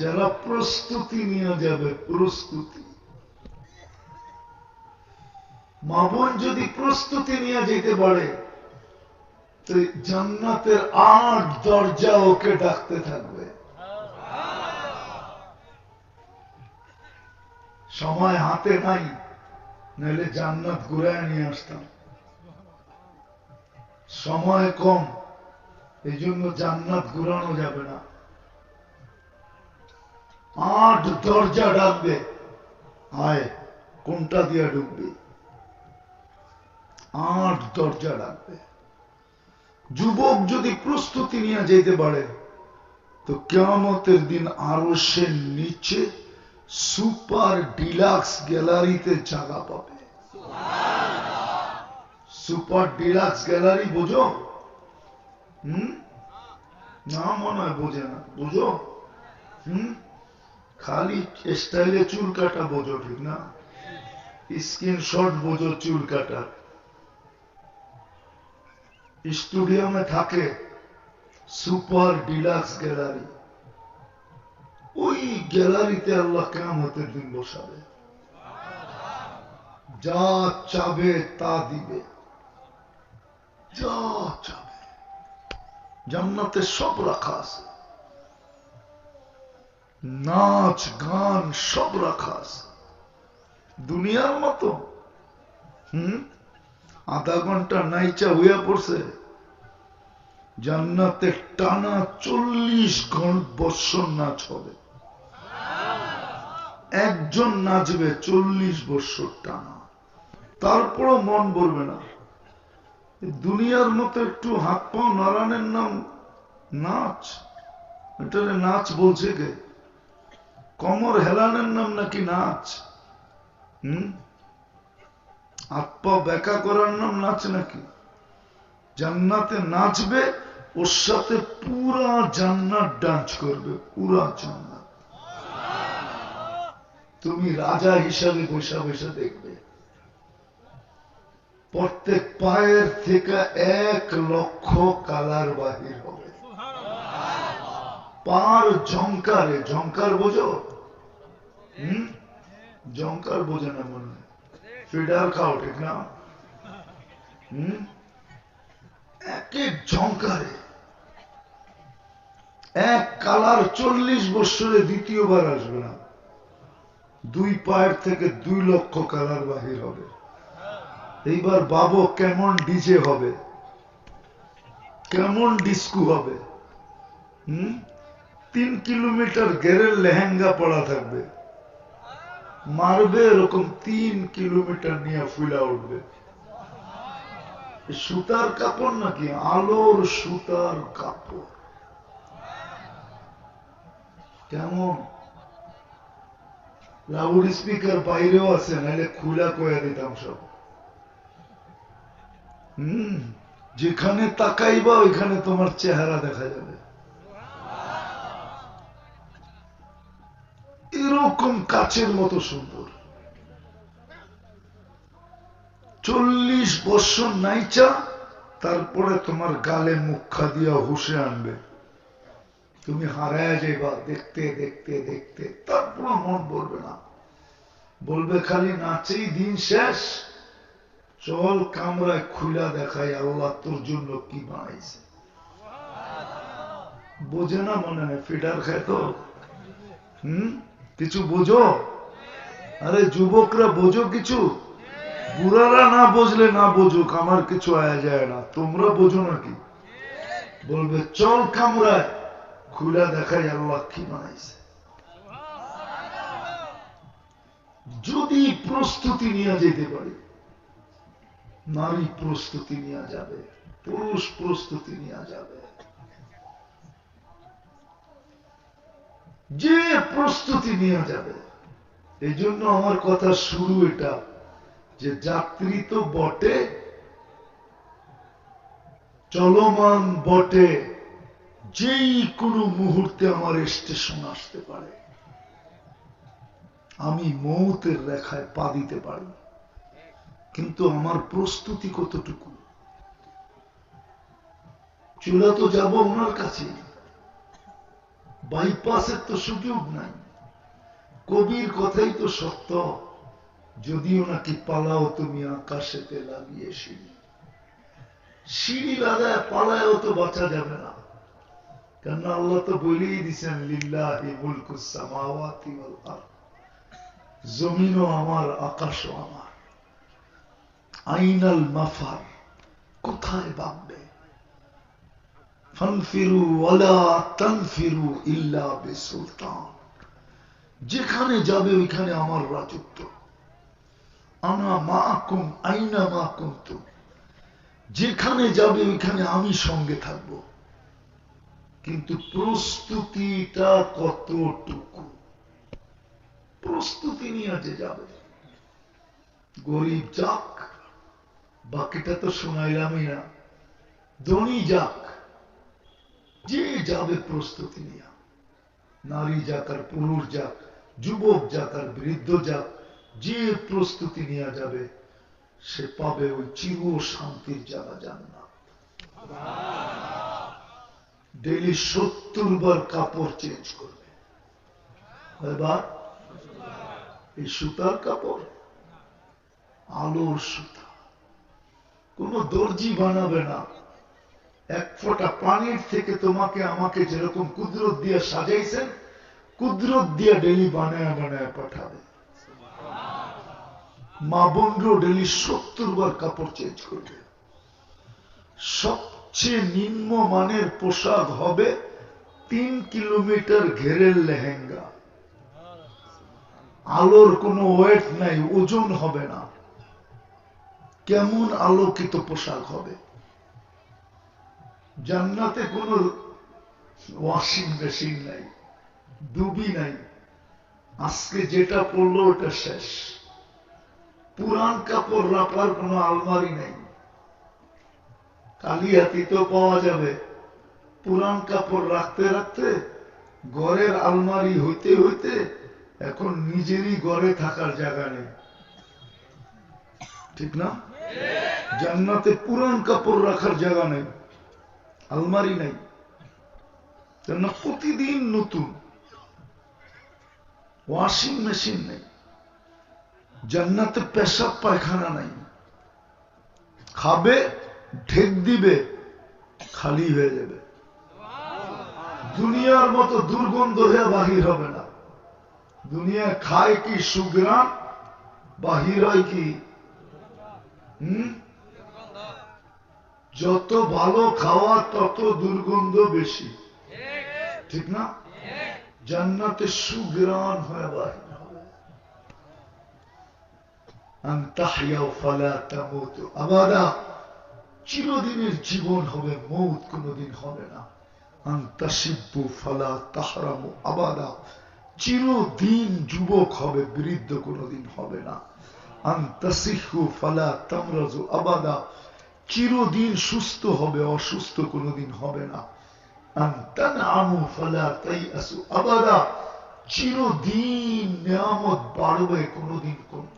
যারা প্রস্তুতি নিয়ে যাবে, প্রস্তুতি। মা বোন যদি প্রস্তুতি নিয়ে যেতে পারে জান্নাতের আট দরজা ওকে ডাকতে থাকবে। সময় হাতে নাই, নাহলে জান্নাত ঘুরায় নিয়ে আসতাম। সময় কম এই জন্য জান্নাত ঘুরানো যাবে না। আট দরজা ডাকবে। আয়, কোনটা দিয়ে ঢুকবে? আট দরজা ডাকবে। যুবক যদি প্রস্তুতি নিয়ে যেতে পারে, তো কেমতের দিন আরও সে নিচে সুপার ডিলাক্স গ্যালারিতে জায়গা পাবে। সুপার ডিলাক্স গ্যালারি, বোঝো? হুম? না মনে হয় বোঝে না। বুঝো? হুম? খালি স্টাইলে চুল কাটা বোঝো ঠিক না? স্ক্রিন শট বোঝো চুল কাটা। স্টুডিয়ামে থাকে সুপার ডিলাক্স গ্যালারি ওই গ্যালারিতে আল্লাহ কেমতের দিন বসাবে। যা চাবে তা দিবে। যা চাবে। জান্নাতে সব রাখা আছে। নাচ, গান, সব রাখা আছে। দুনিয়ার মতো। হুম? আধা ঘণ্টা নাইচা হইয়া পড়ছে। জান্নাতে টানা চল্লিশ বৎসর নাচ হবে। একজন নাচবে চল্লিশ বৎসর টানা। তারপরও মন বলবে না। দুনিয়ার মতো একটু হাত পাও, নারায়ণের নাম নাচ। এটারে নাচ বলছে কে? কমর হেলানের নাম নাকি নাচ? হম? হাত পা বেকা করার নাম নাচ নাকি? জান্নাতে নাচবে, ওর সাথে পুরা জান্নাত ডান্স করবে, পুরা জান্নাত। তুমি রাজা হিসাবে বসা বসে দেখবে। প্রত্যেক পায়ের থেকে এক লক্ষ কালার বাহির হবে। পার ঝঙ্কারে ঝঙ্কার বোঝো? হম? ঝঙ্কার বোঝে না মনে হয়। ফিডার খাও, ঠিক না? হম? এক এক ঝঙ্কারে এক কালার চল্লিশ বৎসরে দ্বিতীয়বার আসবে না। দুই পায়ের থেকে দুই লক্ষ কালার বাহির হবে। এইবার বাবু কেমন ডিজে হবে। কেমন ডিস্কু হবে। হম? তিন কিলোমিটার গেরের লেহেঙ্গা পড়া থাকবে। মারবে এরকম তিন কিলোমিটার নিয়ে ফুলা উঠবে। সুতার কাপড় নাকি? আলোর সুতার কাপড়। কেমন? লাউড স্পিকার বাইরেও আছে নাহলে খুলা কয়ে দিতাম সব। হম, যেখানে তাকাইবা ওইখানে তোমার চেহারা দেখা যাবে। এরকম কাছের মতো সুন্দর। চল্লিশ বৎসর নাইচা, তারপরে তোমার গালে মুখা দিয়া হুসে আনবে। তুমি হারায় যাইবা, দেখতে দেখতে দেখতে। তারপর মন বলবে না। বলবে খালি, নাচেই দিন শেষ। চল কামরায় খুলা দেখাই, আল্লাহ তোর জন্য কি বানাইছে? বোঝে না মনে হয়, ফিডার খায় তো? হম? কিছু বোঝো? আরে যুবকরা বোঝো কিছু? বুড়ারা না বুঝলে না বুঝুক, আমার কিছু আয়া যায় না। তোমরা বোঝো নাকি? বলবে, চল কামরায়, খুলা দেখাই আল্লাহ কি বানাইছে। যদি প্রস্তুতি নিয়ে যেতে পারে, নারী প্রস্তুতি নিয়ে যাবে, পুরুষ প্রস্তুতি নিয়ে যাবে। যে প্রস্তুতি নিয়ে যাবে। এই জন্য আমার কথা শুরু এটা, যে যাত্রী তো বটে, চলমান বটে, যেই কোনো মুহূর্তে আমার স্টেশন আসতে পারে। আমি মৌতের রেখায় পা দিতে পারি, কিন্তু আমার প্রস্তুতি কতটুকু? চুলা তো যাব ওনার কাছে। বাইপাসের তো সুযোগ নাই। কবির কথাই তো সত্য। যদিও নাকি পালাও তুমি আকাশেতে লাগিয়ে সিঁড়ি। সিঁড়ি লাগায় পালায়ও তো বাঁচা যাবে না। কেন আল্লাহ তো বলেই দিছেন, লিল্লাহি মুলকুস সামাওয়াতি জমিনও আমার, আকাশও আমার। আইনাল মাফার কোথায় ভাববে ফানফিরু ওয়ালা তানফিরু ইল্লা বিসুলতান। যেখানে যাবে ওইখানে আমার রাজত্ব। আনা মাকুম, আইনা মাকুম তো। যেখানে যাবে ওইখানে আমি সঙ্গে থাকব। কিন্তু প্রস্তুতিটা কতটুকু? প্রস্তুতি নিয়ে যে যাবে। গরিব যাক, বাকিটা তো শোনাইলামই না। ধনী যাক যে যাবে প্রস্তুতি নিয়ে। নারী যাক আর পুরুষ যাক, যুবক যাক আর বৃদ্ধ যাক, যে প্রস্তুতি নিয়ে যাবে, সে পাবে ওই চির শান্তির জায়গা জান্নাত। ডেলি সত্তর বার কাপড় চেঞ্জ করবে। এবার এই সুতার কাপড়, আলোর সুতা। কোন দর্জি বানাবে না। এক ফোঁটা পানির থেকে তোমাকে আমাকে যেরকম কুদরত দিয়ে সাজাইছেন, কুদরত দিয়ে ডেলি বানায় বানায় পাঠাবে। মা বোনরাও ডেলি সত্তর বার কাপড় চেঞ্জ করবে। সবচেয়ে নিম্ন মানের পোশাক হবে তিন কিলোমিটার ঘেরের লেহেঙ্গা। আলোর কোনো ওয়েট নাই, ওজন হবে না। কেমন আলোকিত পোশাক হবে? জান্নাতে কোনো ওয়াশিং মেশিন নাই, ডুবি নাই। আজকে যেটা পড়ল ওটা শেষ। পুরান কাপড় রাখার কোনো আলমারি নেই। কালিয়াতিতেও পাওয়া যাবে। পুরান কাপড় রাখতে রাখতে ঘরের আলমারি হইতে হইতে এখন নিজেরই ঘরে থাকার জায়গা নেই। ঠিক না? জান্নাতে পুরান কাপড় রাখার জায়গা নেই। আলমারি নেই। প্রতিদিন নতুন। ওয়াশিং মেশিন নেই। জান্নাতে পেশাব পায়খানা নাই। খাবে, ঢেক দিবে, খালি হয়ে যাবে। দুনিয়ার মতো দুর্গন্ধ হয়ে বাহির হবে না। দুনিয়া খায় কি সুগ্রাম বাহির হয় কি? হম? যত ভালো খাওয়া, তত দুর্গন্ধ বেশি। ঠিক না? জান্নাতে সুগ্রাণ হয়ে বাহির চিরদিনের জীবন হবে, মৌত কোনদিন হবে না। চিরদিন যুবক হবে, বৃদ্ধ কোনদিন হবে না। আন্তাসিহু ফালা তামরাজু। আবাদা চিরদিন সুস্থ হবে অসুস্থ কোনোদিন হবে না। চিরদিন নিয়ামত বাড়বে কোনোদিন কমবে